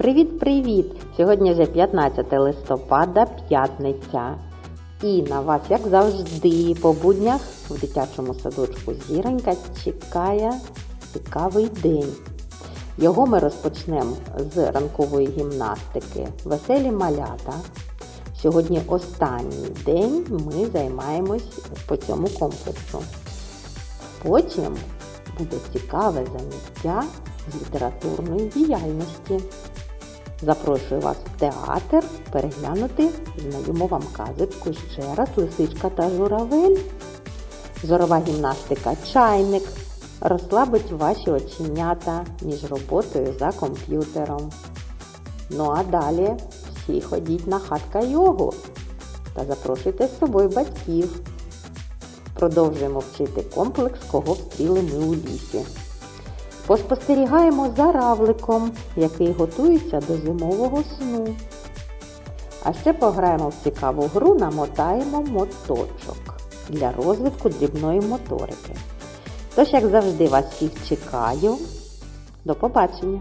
Привіт-привіт! Сьогодні вже 15 листопада, п'ятниця. І на вас, як завжди, по буднях в дитячому садочку Зіронька чекає цікавий день. Його ми розпочнемо з ранкової гімнастики Веселі малята. Сьогодні останній день ми займаємось по цьому комплексу. Потім буде цікаве заняття з літературної діяльності. Запрошую вас в театр переглянути знайому вам казочку ще раз лисичка та журавель. Зорова гімнастика чайник розслабить ваші оченята між роботою за комп'ютером. Ну а далі всі ходіть на хатка йогу та запрошуйте з собою батьків. Продовжуємо вчити комплекс, кого встріли ми у лісі. Поспостерігаємо за равликом, який готується до зимового сну. А ще пограємо в цікаву гру, намотаємо моточок для розвитку дрібної моторики. Тож, як завжди, вас всіх чекаю. До побачення!